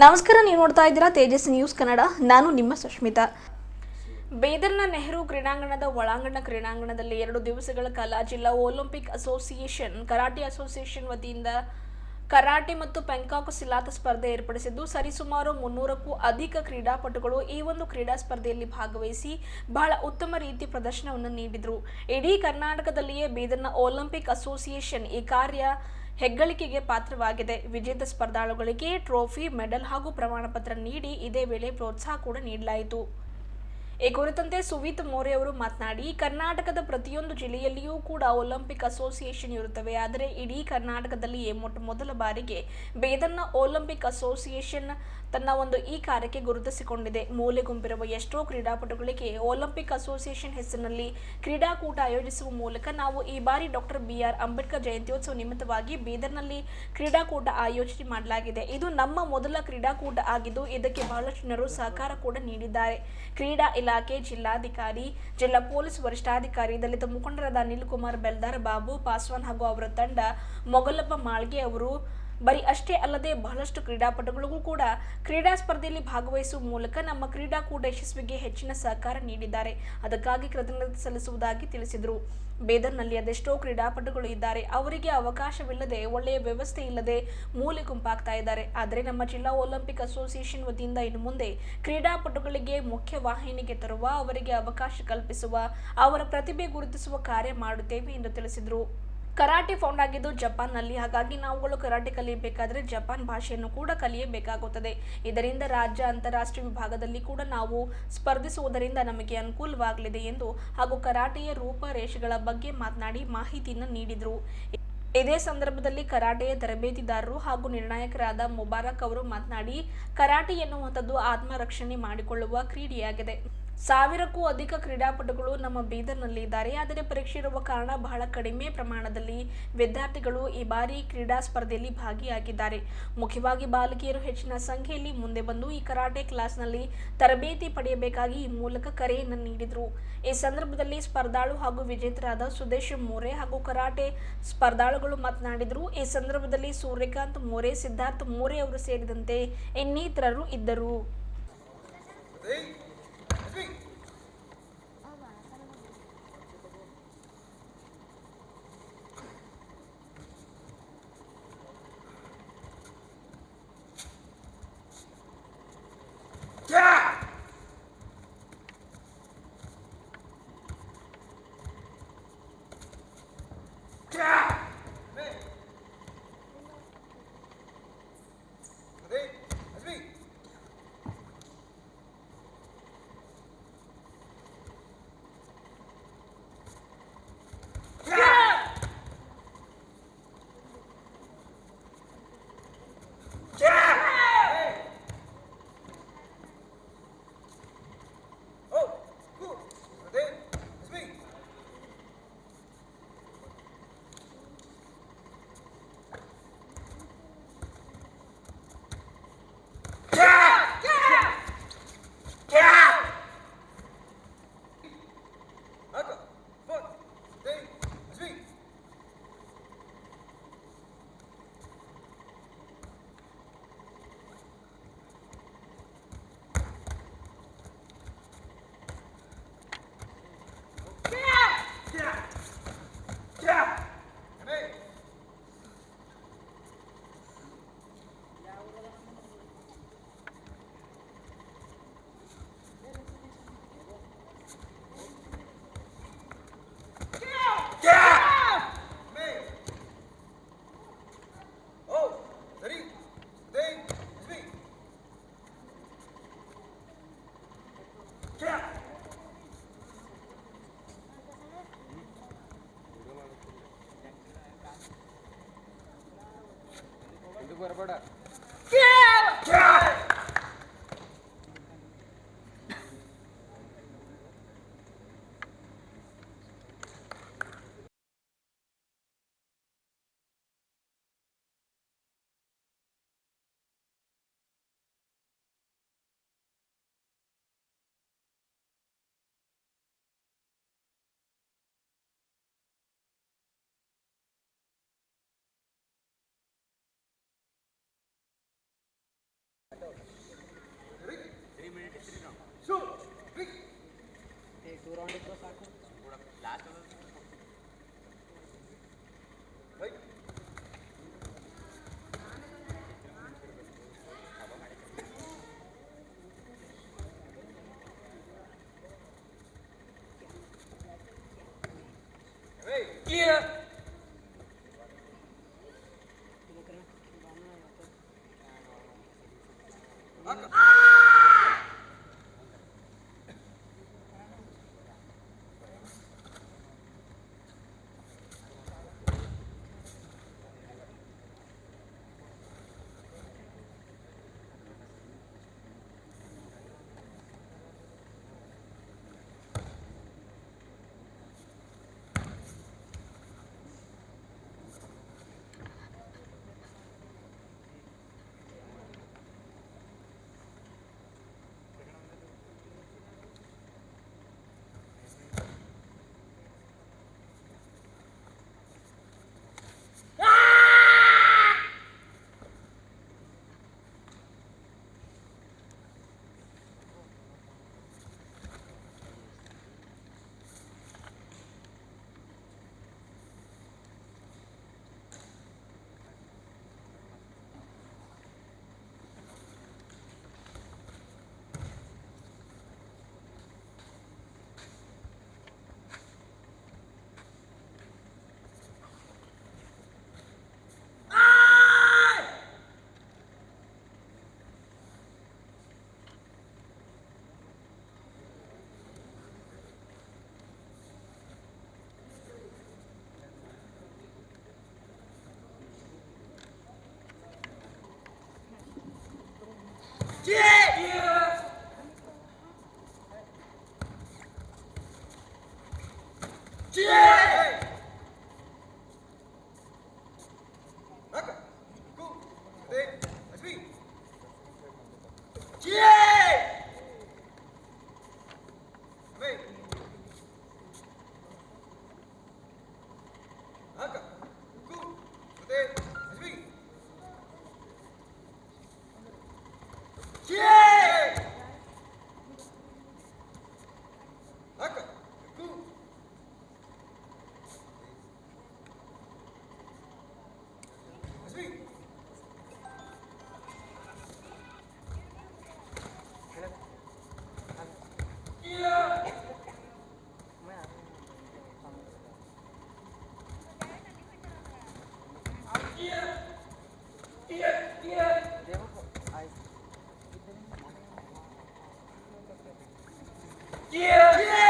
ನಮಸ್ಕಾರ, ನೀವು ನೋಡ್ತಾ ಇದ್ದೀರಾ ತೇಜಸ್ ನ್ಯೂಸ್ ಕನ್ನಡ. ನಾನು ನಿಮ್ಮ ಸುಷ್ಮಿತಾ ಬೇದರ್ನ ನೆಹರು ಕ್ರೀಡಾಂಗಣದ ಒಳಾಂಗಣ ಕ್ರೀಡಾಂಗಣದಲ್ಲಿ ಎರಡು ದಿವಸಗಳ ಕಾಲ ಜಿಲ್ಲಾ ಒಲಿಂಪಿಕ್ ಅಸೋಸಿಯೇಷನ್, ಕರಾಟೆ ಅಸೋಸಿಯೇಷನ್ ವತಿಯಿಂದ ಕರಾಟೆ ಮತ್ತು ಪೆಂಕಾಕ್ ಸಿಲಾತ ಸ್ಪರ್ಧೆ ಏರ್ಪಡಿಸಿದ್ದು, ಸರಿಸುಮಾರು ಮುನ್ನೂರಕ್ಕೂ ಅಧಿಕ ಕ್ರೀಡಾಪಟುಗಳು ಈ ಒಂದು ಕ್ರೀಡಾ ಸ್ಪರ್ಧೆಯಲ್ಲಿ ಭಾಗವಹಿಸಿ ಬಹಳ ಉತ್ತಮ ರೀತಿ ಪ್ರದರ್ಶನವನ್ನು ನೀಡಿದರು. ಇಡೀ ಕರ್ನಾಟಕದಲ್ಲಿಯೇ ಬೀದರ್ನ ಒಲಿಂಪಿಕ್ ಅಸೋಸಿಯೇಷನ್ ಈ ಕಾರ್ಯ ಹೆಗ್ಗಳಿಕೆಗೆ ಪಾತ್ರವಾಗಿದೆ. ವಿಜೇತ ಸ್ಪರ್ಧಾಳುಗಳಿಗೆ ಟ್ರೋಫಿ ಮೆಡಲ್ ಹಾಗೂ ಪ್ರಮಾಣಪತ್ರ ನೀಡಿ ಇದೇ ವೇಳೆ ಪ್ರೋತ್ಸಾಹ ಕೂಡ ನೀಡಲಾಯಿತು. ಈ ಕುರಿತಂತೆ ಸುವಿತ್ ಮೋರೆ ಅವರು ಮಾತನಾಡಿ, ಕರ್ನಾಟಕದ ಪ್ರತಿಯೊಂದು ಜಿಲ್ಲೆಯಲ್ಲಿಯೂ ಕೂಡ ಒಲಿಂಪಿಕ್ ಅಸೋಸಿಯೇಷನ್ ಇರುತ್ತವೆ. ಆದರೆ ಇಡೀ ಕರ್ನಾಟಕದಲ್ಲಿಯೇ ಮೊಟ್ಟ ಮೊದಲ ಬಾರಿಗೆ ಬೇದನ್ನ ಒಲಿಂಪಿಕ್ ಅಸೋಸಿಯೇಷನ್ ತನ್ನ ಒಂದು ಈ ಕಾರ್ಯಕ್ಕೆ ಗುರುತಿಸಿಕೊಂಡಿದೆ. ಮೂಲೆ ಗುಂಪಿರುವ ಎಷ್ಟೋ ಕ್ರೀಡಾಪಟುಗಳಿಗೆ ಒಲಿಂಪಿಕ್ ಅಸೋಸಿಯೇಷನ್ ಹೆಸರಿನಲ್ಲಿ ಕ್ರೀಡಾಕೂಟ ಆಯೋಜಿಸುವ ಮೂಲಕ ನಾವು ಈ ಬಾರಿ ಡಾಕ್ಟರ್ ಬಿ ಆರ್ ಅಂಬೇಡ್ಕರ್ ಜಯಂತ್ಯೋತ್ಸವ ನಿಮಿತ್ತವಾಗಿ ಬೀದರ್ನಲ್ಲಿ ಕ್ರೀಡಾಕೂಟ ಆಯೋಜನೆ ಮಾಡಲಾಗಿದೆ. ಇದು ನಮ್ಮ ಮೊದಲ ಕ್ರೀಡಾಕೂಟ ಆಗಿದ್ದು, ಇದಕ್ಕೆ ಬಹಳಷ್ಟು ಜನರು ಸಹಕಾರ ಕೂಡ ನೀಡಿದ್ದಾರೆ. ಕ್ರೀಡಾ ಇಲಾಖೆ ಜಿಲ್ಲಾಧಿಕಾರಿ, ಜಿಲ್ಲಾ ಪೊಲೀಸ್ ವರಿಷ್ಠಾಧಿಕಾರಿ, ದಲಿತ ಮುಖಂಡರಾದ ಅನಿಲ್ ಕುಮಾರ್ ಬೆಲ್ದಾರ್, ಬಾಬು ಪಾಸ್ವಾನ್ ಹಾಗೂ ಅವರ ತಂಡ ಮೊಗಲಪ್ಪ ಮಾಳ್ಗೆ ಅವರು ಬರೀ ಅಷ್ಟೇ ಅಲ್ಲದೆ ಬಹಳಷ್ಟು ಕ್ರೀಡಾಪಟುಗಳಿಗೂ ಕೂಡ ಕ್ರೀಡಾ ಸ್ಪರ್ಧೆಯಲ್ಲಿ ಭಾಗವಹಿಸುವ ಮೂಲಕ ನಮ್ಮ ಕ್ರೀಡಾಕೂಟ ಯಶಸ್ವಿಗೆ ಹೆಚ್ಚಿನ ಸಹಕಾರ ನೀಡಿದ್ದಾರೆ. ಅದಕ್ಕಾಗಿ ಕೃತಜ್ಞತೆ ಸಲ್ಲಿಸುವುದಾಗಿ ತಿಳಿಸಿದರು. ಬೇದರ್ನಲ್ಲಿ ಅದೆಷ್ಟೋ ಕ್ರೀಡಾಪಟುಗಳು ಇದ್ದಾರೆ. ಅವರಿಗೆ ಅವಕಾಶವಿಲ್ಲದೆ ಒಳ್ಳೆಯ ವ್ಯವಸ್ಥೆ ಇಲ್ಲದೆ ಮೂಲೆ ಗುಂಪಾಗ್ತಾ ಇದ್ದಾರೆ. ಆದರೆ ನಮ್ಮ ಜಿಲ್ಲಾ ಒಲಿಂಪಿಕ್ ಅಸೋಸಿಯೇಷನ್ ವತಿಯಿಂದ ಇನ್ನು ಮುಂದೆ ಕ್ರೀಡಾಪಟುಗಳಿಗೆ ಮುಖ್ಯ ವಾಹಿನಿಗೆ ತರುವ ಅವರಿಗೆ ಅವಕಾಶ ಕಲ್ಪಿಸುವ, ಅವರ ಪ್ರತಿಭೆ ಗುರುತಿಸುವ ಕಾರ್ಯ ಮಾಡುತ್ತೇವೆ ಎಂದು ತಿಳಿಸಿದರು. ಕರಾಟೆ ಫೌಂಡ್ ಆಗಿದ್ದು ಜಪಾನ್ನಲ್ಲಿ. ಹಾಗಾಗಿ ನಾವುಗಳು ಕರಾಟೆ ಕಲಿಯಬೇಕಾದರೆ ಜಪಾನ್ ಭಾಷೆಯನ್ನು ಕೂಡ ಕಲಿಯಬೇಕಾಗುತ್ತದೆ. ಇದರಿಂದ ರಾಜ್ಯ ಅಂತಾರಾಷ್ಟ್ರೀಯ ವಿಭಾಗದಲ್ಲಿ ಕೂಡ ನಾವು ಸ್ಪರ್ಧಿಸುವುದರಿಂದ ನಮಗೆ ಅನುಕೂಲವಾಗಲಿದೆ ಎಂದು ಹಾಗೂ ಕರಾಟೆಯ ರೂಪರೇಷೆಗಳ ಬಗ್ಗೆ ಮಾತನಾಡಿ ಮಾಹಿತಿಯನ್ನು ನೀಡಿದರು. ಇದೇ ಸಂದರ್ಭದಲ್ಲಿ ಕರಾಟೆಯ ತರಬೇತಿದಾರರು ಹಾಗೂ ನಿರ್ಣಾಯಕರಾದ ಮುಬಾರಕ್ ಅವರು ಮಾತನಾಡಿ, ಕರಾಟೆ ಎನ್ನುವಂಥದ್ದು ಆತ್ಮರಕ್ಷಣೆ ಮಾಡಿಕೊಳ್ಳುವ ಕ್ರೀಡೆಯಾಗಿದೆ. ಸಾವಿರಕ್ಕೂ ಅಧಿಕ ಕ್ರೀಡಾಪಟುಗಳು ನಮ್ಮ ಬೀದರ್ನಲ್ಲಿ ಇದ್ದಾರೆ ಆದರೆ ಪರೀಕ್ಷೆ ಇರುವ ಕಾರಣ ಬಹಳ ಕಡಿಮೆ ಪ್ರಮಾಣದಲ್ಲಿ ವಿದ್ಯಾರ್ಥಿಗಳು ಈ ಬಾರಿ ಕ್ರೀಡಾ ಸ್ಪರ್ಧೆಯಲ್ಲಿ ಭಾಗಿಯಾಗಿದ್ದಾರೆ. ಮುಖ್ಯವಾಗಿ ಬಾಲಕಿಯರು ಹೆಚ್ಚಿನ ಸಂಖ್ಯೆಯಲ್ಲಿ ಮುಂದೆ ಬಂದು ಈ ಕರಾಟೆ ಕ್ಲಾಸ್ನಲ್ಲಿ ತರಬೇತಿ ಪಡೆಯಬೇಕಾಗಿ ಈ ಮೂಲಕ ಕರೆಯನ್ನು ನೀಡಿದರು. ಈ ಸಂದರ್ಭದಲ್ಲಿ ಸ್ಪರ್ಧಾಳು ಹಾಗೂ ವಿಜೇತರಾದ ಸುದೇಶ್ ಮೋರೆ ಹಾಗೂ ಕರಾಟೆ ಸ್ಪರ್ಧಾಳುಗಳು ಮಾತನಾಡಿದರು. ಈ ಸಂದರ್ಭದಲ್ಲಿ ಸೂರ್ಯಕಾಂತ್ ಮೋರೆ, ಸಿದ್ಧಾರ್ಥ್ ಮೋರೆ ಅವರು ಸೇರಿದಂತೆ ಇನ್ನಿತರರು ಇದ್ದರು. agora, bora. टू राउंड एक तो साखू लास्ट Yeah! yeah.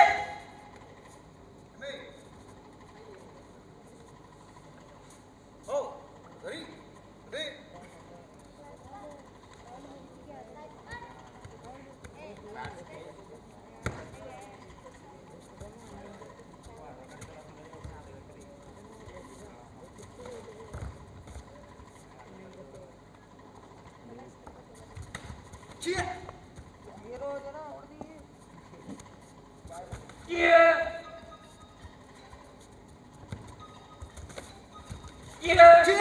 一、二、三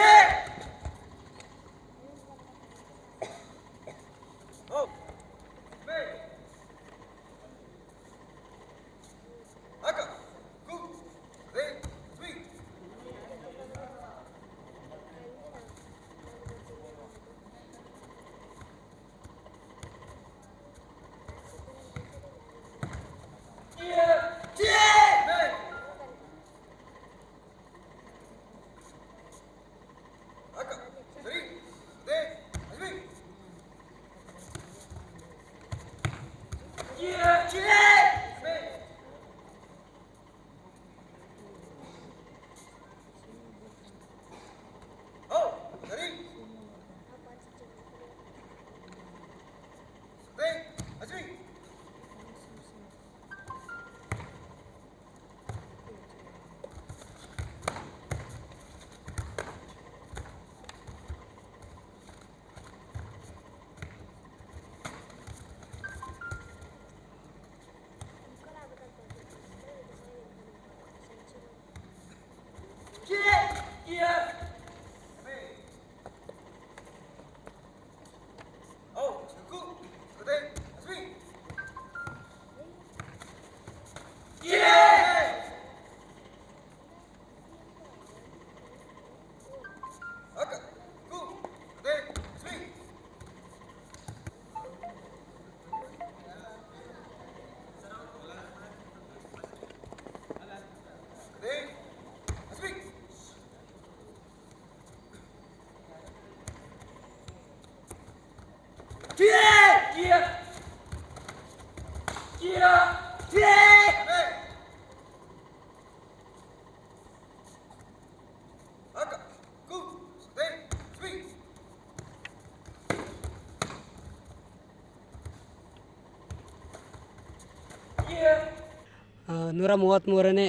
ನೂರ ಮೂವತ್ತ್ಮೂರನೇ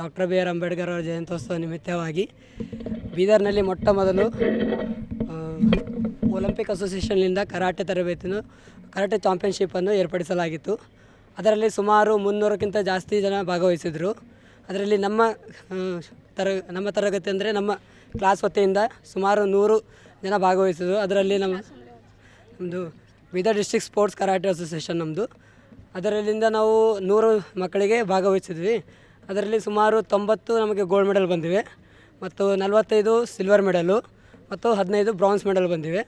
ಡಾಕ್ಟರ್ ಬಿ ಆರ್ ಅಂಬೇಡ್ಕರ್ ಅವರ ಜಯಂತ್ಯೋತ್ಸವ ನಿಮಿತ್ತವಾಗಿ ಬೀದರ್ನಲ್ಲಿ ಮೊಟ್ಟ ಮೊದಲು ಒಲಿಂಪಿಕ್ ಅಸೋಸಿಯೇಷನ್ನಿಂದ ಕರಾಟೆ ತರಬೇತಿಯನ್ನು, ಕರಾಟೆ ಚಾಂಪಿಯನ್ಶಿಪ್ಪನ್ನು ಏರ್ಪಡಿಸಲಾಗಿತ್ತು. ಅದರಲ್ಲಿ ಸುಮಾರು ಮುನ್ನೂರಕ್ಕಿಂತ ಜಾಸ್ತಿ ಜನ ಭಾಗವಹಿಸಿದರು. ಅದರಲ್ಲಿ ನಮ್ಮ ತರ, ನಮ್ಮ ತರಗತಿ ಅಂದರೆ ನಮ್ಮ ಕ್ಲಾಸ್ ವತಿಯಿಂದ ಸುಮಾರು ನೂರು ಜನ ಭಾಗವಹಿಸಿದರು. ಅದರಲ್ಲಿ ನಮ್ಮ ನಮ್ಮದು Bidar district sports karate association ನಮ್ಮದು ಅದರಲ್ಲಿಂದ ನಾವು ನೂರು ಮಕ್ಕಳಿಗೆ ಭಾಗವಹಿಸಿದ್ವಿ. ಅದರಲ್ಲಿ ಸುಮಾರು ತೊಂಬತ್ತು ನಮಗೆ ಗೋಲ್ಡ್ ಮೆಡಲ್ ಬಂದಿವೆ. ಮತ್ತು ನಲವತ್ತೈದು ಸಿಲ್ವರ್ ಮೆಡಲು ಮತ್ತು ಹದಿನೈದು ಬ್ರಾನ್ಸ್ ಮೆಡಲ್ ಬಂದಿವೆ.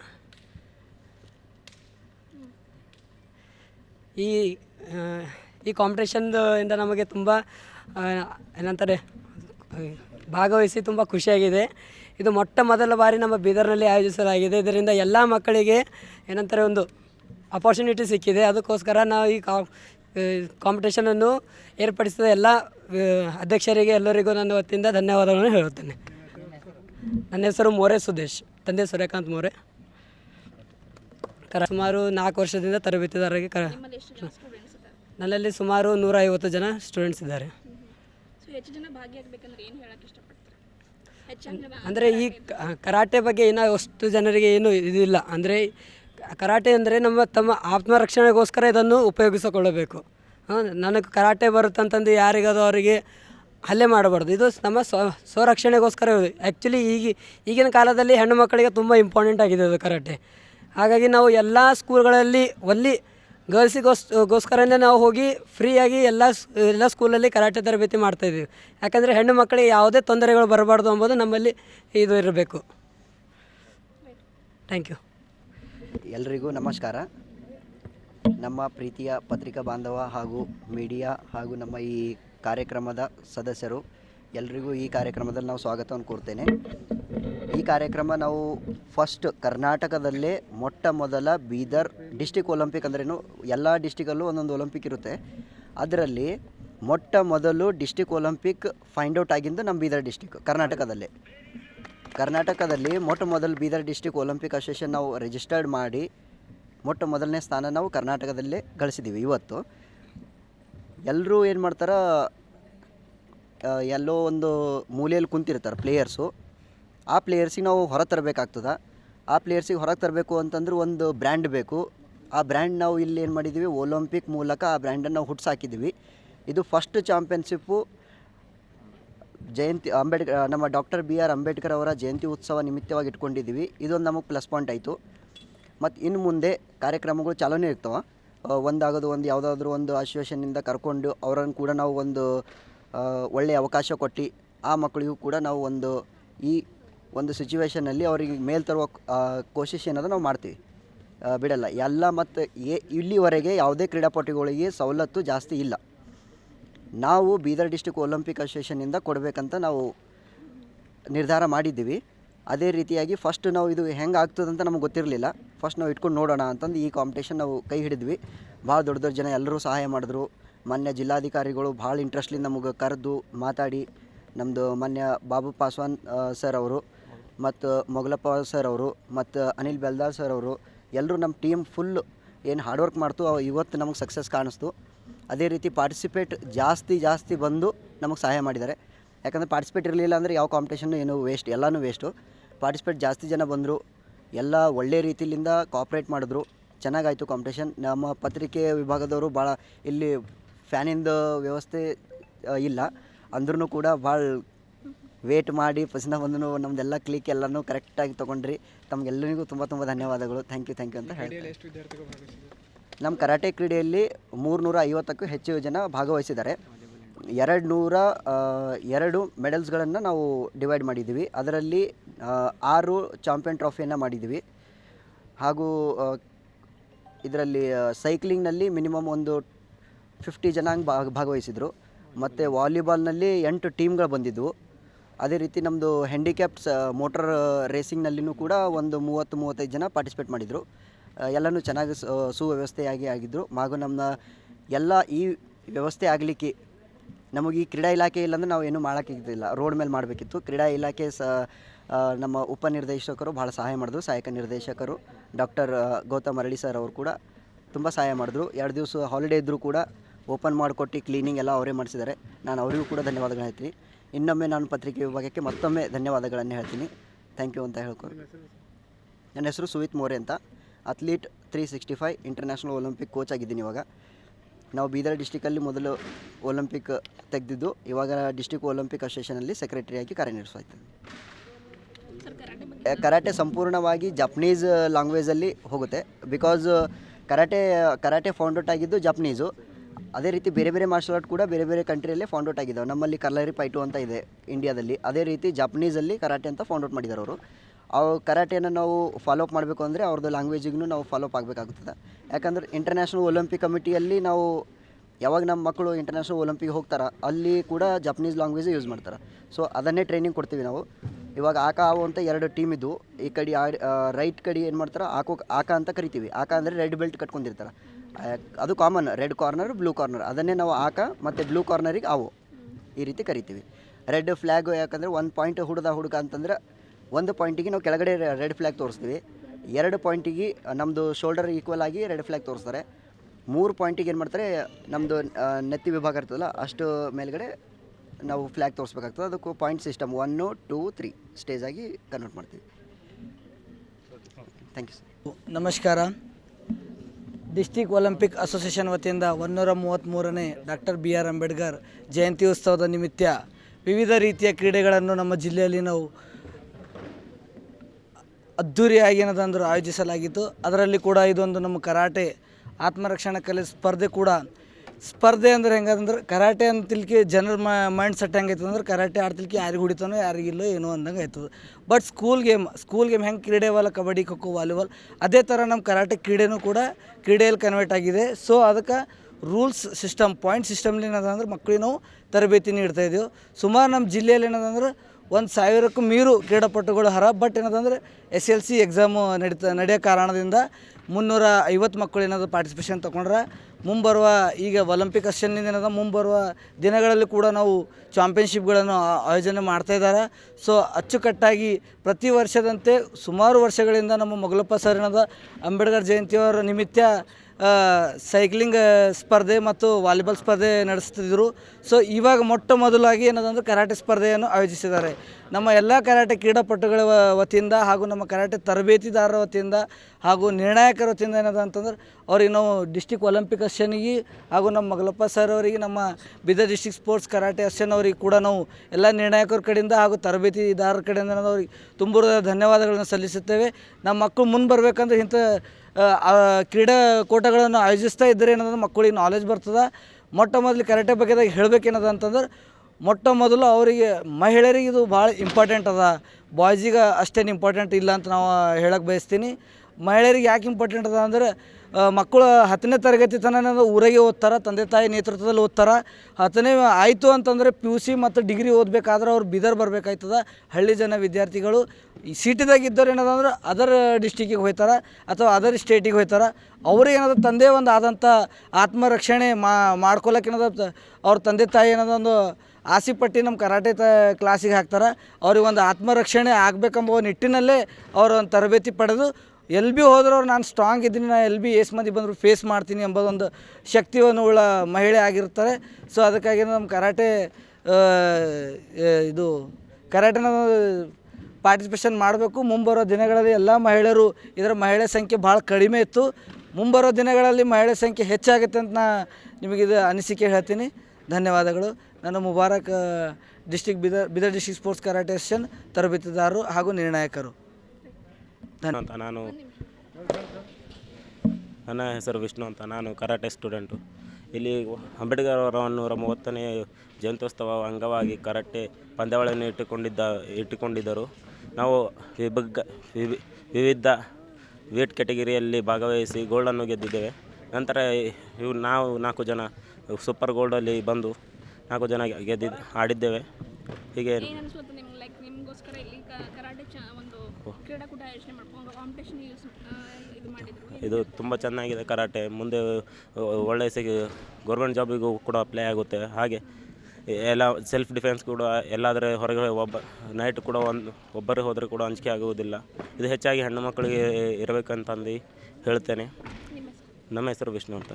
ಈ ಈ ಕಾಂಪಿಟೇಷನ್ ಇಂದ ನಮಗೆ ತುಂಬ ಏನಂತಾರೆ, ಭಾಗವಹಿಸಿ ತುಂಬ ಖುಷಿಯಾಗಿದೆ. ಇದು ಮೊಟ್ಟ ಮೊದಲ ಬಾರಿ ನಮ್ಮ ಬೀದರ್ನಲ್ಲಿ ಆಯೋಜಿಸಲಾಗಿದೆ. ಇದರಿಂದ ಎಲ್ಲ ಮಕ್ಕಳಿಗೆ ಏನಂತಾರೆ ಒಂದು ಅಪಾರ್ಚುನಿಟಿ ಸಿಕ್ಕಿದೆ. ಅದಕ್ಕೋಸ್ಕರ ನಾವು ಈ ಕಾಂಪಿಟೇಷನನ್ನು ಏರ್ಪಡಿಸಿದ ಎಲ್ಲ ಅಧ್ಯಕ್ಷರಿಗೆ ಎಲ್ಲರಿಗೂ ನನ್ನ ವತಿಯಿಂದ ಧನ್ಯವಾದಗಳನ್ನು ಹೇಳುತ್ತೇನೆ. ನನ್ನ ಹೆಸರು ಮೋರೆ ಸುದೇಶ್ ತಂದೆ ಸೂರ್ಯಕಾಂತ್ ಮೋರೆ. ಕರ ಸುಮಾರು ನಾಲ್ಕು ವರ್ಷದಿಂದ ತರಬೇತಿದಾರರಿಗೆ ಕರ ನನ್ನಲ್ಲಿ ಸುಮಾರು ನೂರ ಐವತ್ತು ಜನ ಸ್ಟೂಡೆಂಟ್ಸ್ ಇದ್ದಾರೆ ಅಂದರೆ ಈ ಕರಾಟೆ ಬಗ್ಗೆ ಏನೋ ಅಷ್ಟು ಜನರಿಗೆ ಏನು ಇದಿಲ್ಲ. ಅಂದರೆ ಕರಾಟೆ ಅಂದರೆ ನಮ್ಮ ತಮ್ಮ ಆತ್ಮರಕ್ಷಣೆಗೋಸ್ಕರ ಇದನ್ನು ಉಪಯೋಗಿಸಿಕೊಳ್ಳಬೇಕು. ನನಗೆ ಕರಾಟೆ ಬರುತ್ತಂತಂದು ಯಾರಿಗದು ಅವರಿಗೆ ಹಲ್ಲೆ ಮಾಡಬಾರ್ದು. ಇದು ನಮ್ಮ ಸ್ವ, ಸ್ವರಕ್ಷಣೆಗೋಸ್ಕರ ಆ್ಯಕ್ಚುಲಿ ಈಗ, ಈಗಿನ ಕಾಲದಲ್ಲಿ ಹೆಣ್ಣು ಮಕ್ಕಳಿಗೆ ತುಂಬ ಇಂಪಾರ್ಟೆಂಟ್ ಆಗಿದೆ ಅದು ಕರಾಟೆ. ಹಾಗಾಗಿ ನಾವು ಎಲ್ಲ ಸ್ಕೂಲ್ಗಳಲ್ಲಿ ಒಲ್ಲಿ ಗರ್ಲ್ಸಿಗೋಸ್, ಗೋಸ್ಕರನೇ ನಾವು ಹೋಗಿ ಫ್ರೀಯಾಗಿ ಎಲ್ಲ ಎಲ್ಲ ಸ್ಕೂಲಲ್ಲಿ ಕರಾಟೆ ತರಬೇತಿ ಮಾಡ್ತಾಯಿದ್ದೀವಿ ಯಾಕಂದರೆ ಹೆಣ್ಣು ಮಕ್ಕಳಿಗೆ ಯಾವುದೇ ತೊಂದರೆಗಳು ಬರಬಾರ್ದು ಅಂಬೋದು ನಮ್ಮಲ್ಲಿ ಇದು ಇರಬೇಕು. ಥ್ಯಾಂಕ್ ಯು ಎಲ್ರಿಗೂ ನಮಸ್ಕಾರ. ನಮ್ಮ ಪ್ರೀತಿಯ ಪತ್ರಿಕಾ ಬಾಂಧವ ಹಾಗೂ ಮೀಡಿಯಾ ಹಾಗೂ ನಮ್ಮ ಈ ಕಾರ್ಯಕ್ರಮದ ಸದಸ್ಯರು, ಎಲ್ರಿಗೂ ಈ ಕಾರ್ಯಕ್ರಮದಲ್ಲಿ ನಾವು ಸ್ವಾಗತವನ್ನು ಕೋರ್ತೇನೆ. ಈ ಕಾರ್ಯಕ್ರಮ ನಾವು ಫಸ್ಟ್ ಕರ್ನಾಟಕದಲ್ಲೇ ಮೊಟ್ಟ ಮೊದಲ ಬೀದರ್ ಡಿಸ್ಟಿಕ್ ಒಲಂಪಿಕ್ ಅಂದ್ರೇನು, ಎಲ್ಲ ಡಿಸ್ಟಿಕಲ್ಲೂ ಒಂದೊಂದು ಒಲಂಪಿಕ್ ಇರುತ್ತೆ. ಅದರಲ್ಲಿ ಮೊಟ್ಟ ಮೊದಲು ಡಿಸ್ಟಿಕ್ ಒಲಂಪಿಕ್ ಫೈಂಡ್ ಔಟ್ ಆಗಿದ್ದು ನಮ್ಮ ಬೀದರ್ ಡಿಸ್ಟಿಕ್ ಕರ್ನಾಟಕದಲ್ಲೇ. ಕರ್ನಾಟಕದಲ್ಲಿ ಮೊಟ್ಟ ಮೊದಲು ಬೀದರ್ ಡಿಸ್ಟಿಕ್ ಒಲಿಂಪಿಕ್ ಅಸೋಸಿಯೇಷನ್ ನಾವು ರಿಜಿಸ್ಟರ್ಡ್ ಮಾಡಿ ಮೊಟ್ಟ ಮೊದಲನೇ ಸ್ಥಾನ ನಾವು ಕರ್ನಾಟಕದಲ್ಲೇ ಗಳಿಸಿದ್ದೀವಿ ಇವತ್ತು. ಎಲ್ಲರೂ ಏನು ಮಾಡ್ತಾರೆ ಎಲ್ಲೋ ಒಂದು ಮೂಲೆಯಲ್ಲಿ ಕುಂತಿರ್ತಾರೆ ಪ್ಲೇಯರ್ಸು. ಆ ಪ್ಲೇಯರ್ಸಿಗೆ ನಾವು ಹೊರ ತರಬೇಕಾಗ್ತದೆ. ಆ ಪ್ಲೇಯರ್ಸಿಗೆ ಹೊರಗೆ ತರಬೇಕು ಅಂತಂದ್ರೆ ಒಂದು ಬ್ರ್ಯಾಂಡ್ ಬೇಕು. ಆ ಬ್ರ್ಯಾಂಡ್ ನಾವು ಇಲ್ಲಿ ಏನು ಮಾಡಿದ್ದೀವಿ ಒಲಿಂಪಿಕ್ ಮೂಲಕ ಆ ಬ್ರ್ಯಾಂಡನ್ನು ನಾವು ಹುಟ್ಸಾಕಿದ್ದೀವಿ ಇದು ಫಸ್ಟ್ ಚಾಂಪಿಯನ್ಶಿಪ್ಪು ಜಯಂತಿ ಅಂಬೇಡ್ಕರ್ ನಮ್ಮ ಡಾಕ್ಟರ್ ಬಿ ಆರ್ ಅಂಬೇಡ್ಕರ್ ಅವರ ಜಯಂತಿ ಉತ್ಸವ ನಿಮಿತ್ತವಾಗಿ ಇಟ್ಕೊಂಡಿದ್ದೀವಿ. ಇದೊಂದು ನಮಗೆ ಪ್ಲಸ್ ಪಾಯಿಂಟ್ ಆಯಿತು. ಮತ್ತು ಇನ್ನು ಮುಂದೆ ಕಾರ್ಯಕ್ರಮಗಳು ಚಾಲನೆ ಇರ್ತವೆ. ಒಂದಾಗೋದು ಒಂದು, ಯಾವುದಾದ್ರೂ ಒಂದು ಅಸೋಸಿಯೇಷನ್ನಿಂದ ಕರ್ಕೊಂಡು ಅವರನ್ನು ಕೂಡ ನಾವು ಒಂದು ಒಳ್ಳೆಯ ಅವಕಾಶ ಕೊಟ್ಟು ಆ ಮಕ್ಕಳಿಗೂ ಕೂಡ ನಾವು ಒಂದು ಈ ಒಂದು ಸಿಚುವೇಷನಲ್ಲಿ ಅವರಿಗೆ ಮೇಲ್ ತರುವ ಕೋಶಿಶ್ ಏನದ ನಾವು ಮಾಡ್ತೀವಿ. ಬಿಡಲ್ಲ. ಎಲ್ಲ ಮತ್ತು ಎ, ಇಲ್ಲಿವರೆಗೆ ಯಾವುದೇ ಕ್ರೀಡಾಪಟುಗಳಿಗೆ ಸವಲತ್ತು ಜಾಸ್ತಿ ಇಲ್ಲ. ನಾವು ಬೀದರ್ ಡಿಸ್ಟಿಕ್ ಒಲಿಂಪಿಕ್ ಅಸೋಸಿಯೇಷನಿಂದ ಕೊಡಬೇಕಂತ ನಾವು ನಿರ್ಧಾರ ಮಾಡಿದ್ದೀವಿ. ಅದೇ ರೀತಿಯಾಗಿ ಫಸ್ಟ್ ನಾವು ಇದು ಹೆಂಗೆ ಆಗ್ತದಂತ ನಮಗೆ ಗೊತ್ತಿರಲಿಲ್ಲ. ಫಸ್ಟ್ ನಾವು ಇಟ್ಕೊಂಡು ನೋಡೋಣ ಅಂತಂದು ಈ ಕಾಂಪಿಟೇಷನ್ ನಾವು ಕೈ ಹಿಡಿದ್ವಿ. ಭಾಳ ದೊಡ್ಡ ದೊಡ್ಡ ಜನ ಎಲ್ಲರೂ ಸಹಾಯ ಮಾಡಿದ್ರು. ಮೊನ್ನೆ ಜಿಲ್ಲಾಧಿಕಾರಿಗಳು ಭಾಳ ಇಂಟ್ರೆಸ್ಟ್ಲಿ ನಮಗೆ ಕರೆದು ಮಾತಾಡಿ ನಮ್ಮದು ಮೊನ್ನೆ ಬಾಬು ಪಾಸ್ವಾನ್ ಸರ್ ಅವರು ಮತ್ತು ಮೊಗಲಪ್ಪ ಸರ್ ಅವರು ಮತ್ತು ಅನಿಲ್ ಬೆಲ್ದಾರ್ ಸರ್ ಅವರು ಎಲ್ಲರೂ ನಮ್ಮ ಟೀಮ್ ಫುಲ್ ಏನು ಹಾರ್ಡ್ ವರ್ಕ್ ಮಾಡ್ತು ಇವತ್ತು ನಮಗೆ ಸಕ್ಸಸ್ ಕಾಣಿಸ್ತು. ಅದೇ ರೀತಿ ಪಾರ್ಟಿಸಿಪೇಟ್ ಜಾಸ್ತಿ ಜಾಸ್ತಿ ಬಂದು ನಮಗೆ ಸಹಾಯ ಮಾಡಿದ್ದಾರೆ. ಯಾಕಂದರೆ ಪಾರ್ಟಿಸಿಪೇಟ್ ಇರಲಿಲ್ಲ ಅಂದರೆ ಯಾವ ಕಾಂಪಿಟೇಷನ್ನು ಏನು ವೇಸ್ಟ್ ಎಲ್ಲನೂ ವೇಸ್ಟು ಪಾರ್ಟಿಸಿಪೇಟ್ ಜಾಸ್ತಿ ಜನ ಬಂದರು, ಎಲ್ಲ ಒಳ್ಳೆ ರೀತಿಯಿಂದ ಕಾಪ್ರೇಟ್ ಮಾಡಿದ್ರು, ಚೆನ್ನಾಗಾಯಿತು ಕಾಂಪಿಟೇಷನ್ ನಮ್ಮ ಪತ್ರಿಕೆ ವಿಭಾಗದವರು ಭಾಳ ಇಲ್ಲಿ ಫ್ಯಾನಿಂದ ವ್ಯವಸ್ಥೆ ಇಲ್ಲ. ಅಂದ್ರೂ ಕೂಡ ಭಾಳ ವೇಟ್ ಮಾಡಿ ಪಸಂದ ಬಂದು ನಮ್ಮದೆಲ್ಲ ಕ್ಲಿಕ್ ಎಲ್ಲನೂ ಕರೆಕ್ಟಾಗಿ ತೊಗೊಂಡ್ರಿ. ತಮಗೆಲ್ಲರಿಗೂ ತುಂಬ ತುಂಬ ಧನ್ಯವಾದಗಳು. ಥ್ಯಾಂಕ್ ಯು ಥ್ಯಾಂಕ್ ಯು ಅಂತ ಹೇಳ್ತೀನಿ. ನಮ್ಮ ಕರಾಟೆ ಕ್ರೀಡೆಯಲ್ಲಿ ಮೂರುನೂರ ಐವತ್ತಕ್ಕೂ ಹೆಚ್ಚು ಜನ ಭಾಗವಹಿಸಿದ್ದಾರೆ. ಎರಡು ನೂರ ಎರಡು ಮೆಡಲ್ಸ್ಗಳನ್ನು ನಾವು ಡಿವೈಡ್ ಮಾಡಿದ್ದೀವಿ. ಅದರಲ್ಲಿ ಆರು ಚಾಂಪಿಯನ್ ಟ್ರಾಫಿಯನ್ನು ಮಾಡಿದ್ದೀವಿ. ಹಾಗೂ ಇದರಲ್ಲಿ ಸೈಕ್ಲಿಂಗ್ನಲ್ಲಿ ಮಿನಿಮಮ್ ಒಂದು ಫಿಫ್ಟಿ ಜನ ಹಂಗೆ ಭಾಗ, ಭಾಗವಹಿಸಿದರು. ಮತ್ತು ವಾಲಿಬಾಲ್ನಲ್ಲಿ ಎಂಟು ಟೀಮ್ಗಳು ಬಂದಿದ್ದವು ಅದೇ ರೀತಿ ನಮ್ಮದು ಹ್ಯಾಂಡಿಕ್ಯಾಪ್ಸ್ ಮೋಟರ್ ರೇಸಿಂಗ್ನಲ್ಲಿಯೂ ಕೂಡ ಒಂದು ಮೂವತ್ತು, ಮೂವತ್ತೈದು ಜನ ಪಾರ್ಟಿಸಿಪೇಟ್ ಮಾಡಿದರು. ಎಲ್ಲನೂ ಚೆನ್ನಾಗಿ ಸು- ಸುವ್ಯವಸ್ಥೆಯಾಗಿ ಆಗಿದ್ದರು ಹಾಗೂ ನಮ್ಮ ಎಲ್ಲ ಈ ವ್ಯವಸ್ಥೆ ಆಗಲಿಕ್ಕೆ ನಮಗೆ ಈ ಕ್ರೀಡಾ ಇಲಾಖೆ ಇಲ್ಲಾಂದ್ರೆ ನಾವು ಏನೂ ಮಾಡೋಕ್ಕಿದ್ದಿಲ್ಲ ರೋಡ್ ಮೇಲೆ ಮಾಡಬೇಕಿತ್ತು. ಕ್ರೀಡಾ ಇಲಾಖೆ ಸ ನಮ್ಮ ಉಪನಿರ್ದೇಶಕರು ಭಾಳ ಸಹಾಯ ಮಾಡಿದ್ರು. ಸಹಾಯಕ ನಿರ್ದೇಶಕರು ಡಾಕ್ಟರ್ ಗೌತಮ್ ಅರಳಿ ಸರ್ ಅವರು ಕೂಡ ತುಂಬ ಸಹಾಯ ಮಾಡಿದ್ರು. ಎರಡು ದಿವಸ ಹಾಲಿಡೇ ಇದ್ದರೂ ಕೂಡ ಓಪನ್ ಮಾಡಿಕೊಟ್ಟು ಕ್ಲೀನಿಂಗ್ ಎಲ್ಲ ಅವರೇ ಮಾಡಿಸಿದ್ದಾರೆ. ನಾನು ಅವರಿಗೂ ಕೂಡ ಧನ್ಯವಾದಗಳು ಹೇಳ್ತೀನಿ. ಇನ್ನೊಮ್ಮೆ ನಾನು ಪತ್ರಿಕೆ ವಿಭಾಗಕ್ಕೆ ಮತ್ತೊಮ್ಮೆ ಧನ್ಯವಾದಗಳನ್ನು ಹೇಳ್ತೀನಿ. ಥ್ಯಾಂಕ್ ಯು ಅಂತ ಹೇಳ್ಕೊ ನನ್ನ ಹೆಸರು ಸುವಿತ್ ಮೋರೆ ಅಂತ. Athlete three sixty five international Olympic coach ಆಗಿದ್ದೀನಿ ಇವಾಗ. ನಾವು ಬೀದರ್ ಡಿಸ್ಟಿಕಲ್ಲಿ ಮೊದಲು ಒಲಿಂಪಿಕ್ ತೆಗೆದಿದ್ದು, ಇವಾಗ ಡಿಸ್ಟಿಕ್ ಒಲಿಂಪಿಕ್ ಅಸೋಸಿಯೇಷನಲ್ಲಿ ಸೆಕ್ರೆಟರಿಯಾಗಿ ಕಾರ್ಯನಿರ್ವಹಿಸ್ತಾ ಕರಾಟೆ ಸಂಪೂರ್ಣವಾಗಿ ಜಪನೀಸ್ ಲ್ಯಾಂಗ್ವೇಜಲ್ಲಿ ಹೋಗುತ್ತೆ. Because karate karate found out ಆಗಿದ್ದು ಜಪನೀಸು ಅದೇ ರೀತಿ ಬೇರೆ ಬೇರೆ ಮಾರ್ಷಲ್ ಆರ್ಟ್ ಕೂಡ ಬೇರೆ ಬೇರೆ ಕಂಟ್ರಿಯಲ್ಲೇ ಫೌಂಡ್ ಔಟ್ ಆಗಿದ್ದಾವೆ ನಮ್ಮಲ್ಲಿ ಕಲರಿ ಪೈಟು ಅಂತ ಇದೆ ಇಂಡಿಯಾದಲ್ಲಿ ಅದೇ ರೀತಿ ಜಪನೀಸಲ್ಲಿ ಕರಾಟೆ ಅಂತ ಫೌಂಡ್ ಔಟ್ ಮಾಡಿದ್ದಾರೆ ಅವರು. ಅವು ಕರಾಟೆಯನ್ನು ನಾವು ಫಾಲೋ ಅಪ್ ಮಾಡಬೇಕು ಅಂದರೆ ಅವ್ರದ್ದು ಲ್ಯಾಂಗ್ವೇಜಿಗೂ ನಾವು ಫಾಲೋ ಅಪ್ ಆಗಬೇಕಾಗುತ್ತದೆ ಯಾಕಂದ್ರೆ ಇಂಟರ್ನ್ಯಾಷನಲ್ ಒಲಿಂಪಿಕ್ ಕಮಿಟಿಯಲ್ಲಿ ನಾವು ಯಾವಾಗ ನಮ್ಮ ಮಕ್ಕಳು ಇಂಟರ್ನ್ಯಾಷನಲ್ ಒಲಿಂಪಿಕ್ ಹೋಗ್ತಾರೆ, ಅಲ್ಲಿ ಕೂಡ ಜಪನೀಸ್ ಲ್ಯಾಂಗ್ವೇಜ್ ಯೂಸ್ ಮಾಡ್ತಾರೆ. ಸೊ ಅದನ್ನೇ ಟ್ರೈನಿಂಗ್ ಕೊಡ್ತೀವಿ ನಾವು. ಇವಾಗ ಆಕ ಆವು ಅಂತ ಎರಡು ಟೀಮ್ ಇದ್ದು, ಈ ಕಡೆ ರೈಟ್ ಕಡೆ ಏನು ಮಾಡ್ತಾರೆ, ಆಕೋ, ಆಕ ಅಂತ ಕರಿತೀವಿ. ಆಕ ಅಂದರೆ ರೆಡ್ ಬೆಲ್ಟ್ ಕಟ್ಕೊಂಡಿರ್ತಾರೆ. ಅದು common red corner blue corner ಅದನ್ನೇ ನಾವು ಆಕ ಮತ್ತು ಬ್ಲೂ ಕಾರ್ನರಿಗೆ ಆವು ಈ ರೀತಿ ಕರಿತೀವಿ. ರೆಡ್ ಫ್ಲ್ಯಾಗು ಯಾಕಂದರೆ ಒಂದು ಪಾಯಿಂಟ್ ಹುಡ್ದ ಹುಡುಗ ಅಂತಂದ್ರೆ ಒಂದು ಪಾಯಿಂಟಿಗೆ ನಾವು ಕೆಳಗಡೆ ರೆಡ್ ಫ್ಲ್ಯಾಗ್ ತೋರಿಸ್ತೀವಿ. ಎರಡು ಪಾಯಿಂಟಿಗೆ ನಮ್ಮದು ಶೋಲ್ಡರ್ ಈಕ್ವಲ್ ಆಗಿ ರೆಡ್ ಫ್ಲ್ಯಾಗ್ ತೋರಿಸ್ತಾರೆ. ಮೂರು ಪಾಯಿಂಟಿಗೆ ಏನು ಮಾಡ್ತಾರೆ ನಮ್ಮದು ನೆತ್ತಿ ವಿಭಾಗ ಇರ್ತದಲ್ಲ, ಅಷ್ಟು ಮೇಲ್ಗಡೆ ನಾವು ಫ್ಲ್ಯಾಗ್ ತೋರಿಸ್ಬೇಕಾಗ್ತದೆ. ಅದಕ್ಕೂ point system one two three stage ಆಗಿ ಕನ್ವರ್ಟ್ ಮಾಡ್ತೀವಿ. ಥ್ಯಾಂಕ್ ಯು ಸರ್ ನಮಸ್ಕಾರ. ಡಿಸ್ಟಿಕ್ ಒಲಿಂಪಿಕ್ ಅಸೋಸಿಯೇಷನ್ ವತಿಯಿಂದ ಒನ್ನೂರ ಮೂವತ್ತ್ಮೂರನೇ doctor B R Ambedkar Jayanti ಉತ್ಸವದ ನಿಮಿತ್ತ ವಿವಿಧ ರೀತಿಯ ಕ್ರೀಡೆಗಳನ್ನು ನಮ್ಮ ಜಿಲ್ಲೆಯಲ್ಲಿ ನಾವು ಅದ್ಧೂರಿಯಾಗಿ ಏನದಂದ್ರೆ ಆಯೋಜಿಸಲಾಗಿತ್ತು. ಅದರಲ್ಲಿ ಕೂಡ ಇದೊಂದು ನಮ್ಮ ಕರಾಟೆ ಆತ್ಮರಕ್ಷಣಾ ಕಲೆ ಸ್ಪರ್ಧೆ ಕೂಡ. ಸ್ಪರ್ಧೆ ಅಂದ್ರೆ ಹೆಂಗಂದ್ರೆ ಕರಾಟೆ ಅಂತಿಲ್ಕೆ ಜನರ ಮೈಂಡ್ ಸೆಟ್ ಹೆಂಗೈತೆ ಅಂದ್ರೆ ಕರಾಟೆ ಆಡ್ತಿಲ್ಕಿ ಯಾರಿಗೆ ಹೊಡಿತಾನೋ ಯಾರಿಗಿಲ್ಲೋ ಏನೋ ಅಂದಂಗೆ ಆಯ್ತದ. But school game school game ಹೆಂಗೆ ಕ್ರೀಡೆ ಅವಲ್ಲ ಕಬಡ್ಡಿ ಖೋಖೋ ವಾಲಿಬಾಲ್ ಅದೇ ಥರ ನಮ್ಮ ಕರಾಟೆ ಕ್ರೀಡೆನೂ ಕೂಡ ಕ್ರೀಡೆಯಲ್ಲಿ ಕನ್ವರ್ಟ್ ಆಗಿದೆ. ಸೊ ಅದಕ್ಕೆ ರೂಲ್ಸ್ ಸಿಸ್ಟಮ್ ಪಾಯಿಂಟ್ ಸಿಸ್ಟಮ್ಲಿ ಏನದಂದ್ರೆ ಮಕ್ಕಳಿಗೆ ನಾವು ತರಬೇತಿ ನೀಡ್ತಾ ಇದ್ದೀವಿ ಸುಮಾರು ನಮ್ಮ ಜಿಲ್ಲೆಯಲ್ಲಿ ಏನದಂದ್ರೆ ಒಂದು ಸಾವಿರಕ್ಕೂ ಮೀರು ಕ್ರೀಡಾಪಟುಗಳು ಹರ. ಬಟ್ ಏನದಂದ್ರೆ ಎಸ್ ಎಲ್ ಸಿ ಎಕ್ಸಾಮು ನಡೀತಾ, ನಡೆಯೋ ಕಾರಣದಿಂದ ಮುನ್ನೂರ ಐವತ್ತು ಮಕ್ಕಳು ಏನದು ಪಾರ್ಟಿಸಿಪೇಷನ್ ತೊಗೊಂಡ್ರೆ ಮುಂಬರುವ ಈಗ ಒಲಿಂಪಿಕ್ ಅಷ್ಟೇನಿಂದ ಏನದ ಮುಂಬರುವ ದಿನಗಳಲ್ಲಿ ಕೂಡ ನಾವು ಚಾಂಪಿಯನ್ಶಿಪ್ಗಳನ್ನು ಆಯೋಜನೆ ಮಾಡ್ತಾ ಇದ್ದಾರೆ. ಸೊ ಅಚ್ಚುಕಟ್ಟಾಗಿ ಪ್ರತಿ ವರ್ಷದಂತೆ ಸುಮಾರು ವರ್ಷಗಳಿಂದ ನಮ್ಮ ಮೊಗಲಪ್ಪ ಸರ್ ಏನದ ಅಂಬೇಡ್ಕರ್ ಜಯಂತಿಯವರ ನಿಮಿತ್ತ ಸೈಕ್ಲಿಂಗ್ ಸ್ಪರ್ಧೆ ಮತ್ತು ವಾಲಿಬಾಲ್ ಸ್ಪರ್ಧೆ ನಡೆಸ್ತಿದ್ರು. ಸೊ ಇವಾಗ ಮೊಟ್ಟ ಮೊದಲಾಗಿ ಏನದಂದ್ರೆ ಕರಾಟೆ ಸ್ಪರ್ಧೆಯನ್ನು ಆಯೋಜಿಸಿದ್ದಾರೆ. ನಮ್ಮ ಎಲ್ಲ ಕರಾಟೆ ಕ್ರೀಡಾಪಟುಗಳ ವತಿಯಿಂದ ಹಾಗೂ ನಮ್ಮ ಕರಾಟೆ ತರಬೇತಿದಾರರ ವತಿಯಿಂದ ಹಾಗೂ ನಿರ್ಣಾಯಕರ ವತಿಯಿಂದ ಏನದ ಅಂತಂದ್ರೆ ಅವ್ರಿಗೆ ನಾವು ಡಿಸ್ಟಿಕ್ ಒಲಿಂಪಿಕ್ ಅಷ್ಟನಿಗೆ ಹಾಗೂ ನಮ್ಮ ಮಗಲಪ್ಪ ಸರ್ ಅವರಿಗೆ, ನಮ್ಮ Bidar district sports karate association ಅವರಿಗೆ ಕೂಡ ನಾವು ಎಲ್ಲ ನಿರ್ಣಾಯಕರ ಕಡೆಯಿಂದ ಹಾಗೂ ತರಬೇತಿದಾರರ ಕಡೆಯಿಂದ ನಾವು ಅವ್ರಿಗೆ ತುಂಬ ಧನ್ಯವಾದಗಳನ್ನು ಸಲ್ಲಿಸುತ್ತೇವೆ. ನಮ್ಮ ಮಕ್ಕಳು ಮುಂದೆ ಬರಬೇಕಂದ್ರೆ ಇಂಥ ಕ್ರೀಡಾಕೂಟಗಳನ್ನು ಆಯೋಜಿಸ್ತಾ ಇದ್ದರೆ ಏನಂದ್ರೆ ಮಕ್ಕಳಿಗೆ ನಾಲೆಜ್ ಬರ್ತದೆ. ಮೊಟ್ಟ ಮೊದಲು ಕರಾಟೆ ಬಗ್ಗೆದಾಗ ಹೇಳಬೇಕೇನದ ಅಂತಂದ್ರೆ ಮೊಟ್ಟ ಮೊದಲು ಅವರಿಗೆ ಮಹಿಳೆಯರಿಗೆ ಇದು ಭಾಳ ಇಂಪಾರ್ಟೆಂಟ್ ಅದ. ಬಾಯ್ಸಿಗೆ ಅಷ್ಟೇನು ಇಂಪಾರ್ಟೆಂಟ್ ಇಲ್ಲ ಅಂತ ನಾವು ಹೇಳಕ್ಕೆ ಬಯಸ್ತೀನಿ. ಮಹಿಳೆಯರಿಗೆ ಯಾಕೆ ಇಂಪಾರ್ಟೆಂಟ್ ಅದ ಅಂದ್ರೆ ಮಕ್ಕಳು ಹತ್ತನೇ ತರಗತಿ ತನಕ ಊರಾಗೆ ಓದ್ತಾರೆ, ತಂದೆ ತಾಯಿ ನೇತೃತ್ವದಲ್ಲಿ ಓದ್ತಾರೆ. ಹತ್ತನೇ ಆಯಿತು ಅಂತಂದರೆ ಪಿ ಯು ಸಿ ಮತ್ತು ಡಿಗ್ರಿ ಓದಬೇಕಾದ್ರೆ ಅವ್ರು ಬೀದರ್ ಬರಬೇಕಾಯ್ತದ. ಹಳ್ಳಿ ಜನ ವಿದ್ಯಾರ್ಥಿಗಳು ಈ ಸಿಟಿದಾಗ ಇದ್ದವ್ರು ಏನದಂದ್ರೆ ಅದರ್ ಡಿಸ್ಟಿಕ್ಕಿಗೆ ಹೋಗ್ತಾರೆ ಅಥವಾ ಅದರ್ ಸ್ಟೇಟಿಗೆ ಹೋಗ್ತಾರೆ ಅವ್ರಿಗೆ ಏನದ ತಂದೆ ಒಂದು ಆದಂಥ ಆತ್ಮರಕ್ಷಣೆ ಮಾಡ್ಕೊಳಕ್ಕೆ ಏನದ ಅವ್ರ ತಂದೆ ತಾಯಿ ಏನದ ಒಂದು ಆಸೆ ಪಟ್ಟಿ ನಮ್ಮ ಕರಾಟೆ ತ ಕ್ಲಾಸಿಗೆ ಹಾಕ್ತಾರೆ. ಅವ್ರಿಗೆ ಒಂದು ಆತ್ಮರಕ್ಷಣೆ ಆಗಬೇಕೆಂಬ ನಿಟ್ಟಿನಲ್ಲೇ ಅವರು ಒಂದು ತರಬೇತಿ ಪಡೆದು ಎಲ್ಲಿ ಬಿ ಹೋದ್ರವ್ರು ನಾನು ಸ್ಟ್ರಾಂಗ್ ಇದ್ದೀನಿ ನಾನು ಎಲ್ಲಿ ಬಿ ಏಸ್ ಮಂದಿ ಬಂದರೂ ಫೇಸ್ ಮಾಡ್ತೀನಿ ಎಂಬುದೊಂದು ಶಕ್ತಿಯನ್ನು ಉಳ್ಳ ಮಹಿಳೆ ಆಗಿರ್ತಾರೆ ಸೊ ಅದಕ್ಕಾಗಿ ನಮ್ಮ ಕರಾಟೆ ಇದು ಕರಾಟೆನ ಪಾರ್ಟಿಸಿಪೇಷನ್ ಮಾಡಬೇಕು. ಮುಂಬರೋ ದಿನಗಳಲ್ಲಿ ಎಲ್ಲ ಮಹಿಳೆಯರು ಇದರ ಮಹಿಳೆ ಸಂಖ್ಯೆ ಭಾಳ ಕಡಿಮೆ ಇತ್ತು. ಮುಂಬರೋ ದಿನಗಳಲ್ಲಿ ಮಹಿಳೆ ಸಂಖ್ಯೆ ಹೆಚ್ಚಾಗುತ್ತೆ ಅಂತ ನಾ ನಿಮಗಿದು ಅನಿಸಿಕೆ ಹೇಳ್ತೀನಿ. ಧನ್ಯವಾದಗಳು. ನಾನು Mubarak district Bidar Bidar district sports karate association ತರಬೇತಿದಾರರು ಹಾಗೂ ನಿರ್ಣಾಯಕರು. ಅಂತ ನಾನು ನನ್ನ ಹೆಸರು ವಿಷ್ಣು ಅಂತ ನಾನು ಕರಾಟೆ ಸ್ಟೂಡೆಂಟು. ಇಲ್ಲಿ ಅಂಬೇಡ್ಕರ್ ಅವರ ನೂರ ಮೂವತ್ತನೇ ಜಯಂತ್ಯೋತ್ಸವ ಅಂಗವಾಗಿ ಕರಾಟೆ ಪಂದ್ಯಾವಳಿಯನ್ನು ಇಟ್ಟುಕೊಂಡಿದ್ದ ಇಟ್ಟುಕೊಂಡಿದ್ದರು. ನಾವು ವಿಭಗ ವಿವಿ- ವಿವಿಧ ವೇಟ್ ಕ್ಯಾಟಗಿರಿಯಲ್ಲಿ ಭಾಗವಹಿಸಿ ಗೋಲ್ಡನ್ನು ಗೆದ್ದಿದ್ದೇವೆ. ನಂತರ ಇವು ನಾವು ನಾಲ್ಕು ಜನ ಸೂಪರ್ ಗೋಲ್ಡಲ್ಲಿ ಬಂದು ನಾಲ್ಕು ಜನ ಗೆದ್ದಿದ್ದು ಆಡಿದ್ದೇವೆ. ಹೀಗೆ ಏನು ಅನಿಸ್ಲತ್ತ ನಿಮ್ಗೆ ಲೈಕ್ ನಿಮಗೋಸ್ಕರ ಇಲ್ಲಿ ಕ- ಕರಾಟೆ ಚ ಒಂದು ಕ್ರೀಡಾಕೂಟ ಯೋಚನೆ ಮಾಡ್ಕೊಂಡು ಕಾಂಪಿಟೇಷನ್ ಯೂಸ್ ಇದು ಮಾಡಿದ್ರು. ಇದು ತುಂಬ ಚೆನ್ನಾಗಿದೆ ಕರಾಟೆ. ಮುಂದೆ ಒಳ್ಳೆ ಸಿಗಿ ಗೌರ್ಮೆಂಟ್ ಜಾಬಿಗೂ ಕೂಡ ಅಪ್ಲೈ ಆಗುತ್ತೆ. ಹಾಗೆ ಎಲ್ಲ ಸೆಲ್ಫ್ ಡಿಫೆನ್ಸ್ ಕೂಡ ಎಲ್ಲಾದರೆ ಹೊರಗೆ ಒಬ್ಬ ನೈಟ್ ಕೂಡ ಒಂದು ಒಬ್ಬರೇ ಹೋದರೆ ಕೂಡ ಅಂಜಿಕೆ ಆಗುವುದಿಲ್ಲ. ಇದು ಹೆಚ್ಚಾಗಿ ಹೆಣ್ಣು ಮಕ್ಕಳಿಗೆ ಇರಬೇಕಂತಂದು ಹೇಳ್ತೇನೆ. ನಮ್ಮ ಹೆಸರು? ವಿಷ್ಣು ಅಂತ.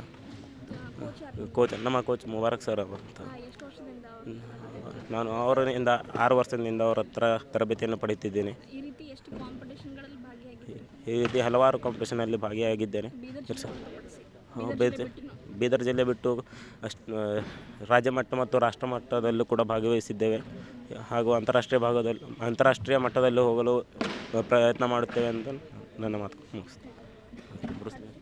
ಕೋಚ್ ನಮ್ಮ ಕೋಚ್ ಮುಬಾರಕ್ ಸರ್ ಅಂತ. ನಾನು ಅವರಿಂದ ಆರು ವರ್ಷದಿಂದ ಅವರ ಹತ್ರ ತರಬೇತಿಯನ್ನು ಪಡೆಯುತ್ತಿದ್ದೇನೆ. ಈ ರೀತಿ ಹಲವಾರು ಕಾಂಪಿಟೇಷನಲ್ಲಿ ಭಾಗಿಯಾಗಿದ್ದೇನೆ. ಬೀದರ್ ಬೀದರ್ ಜಿಲ್ಲೆ ಬಿಟ್ಟು ಅಷ್ಟು ರಾಜ್ಯ ಮಟ್ಟ ಮತ್ತು ರಾಷ್ಟ್ರ ಮಟ್ಟದಲ್ಲೂ ಕೂಡ ಭಾಗವಹಿಸಿದ್ದೇವೆ. ಹಾಗೂ ಅಂತಾರಾಷ್ಟ್ರೀಯ ಭಾಗದಲ್ಲಿ ಅಂತಾರಾಷ್ಟ್ರೀಯ ಮಟ್ಟದಲ್ಲಿ ಹೋಗಲು ಪ್ರಯತ್ನ ಮಾಡುತ್ತೇವೆ ಅಂತ ನನ್ನ ಮಾತು ಮುಗಿಸ್ತೇನೆ.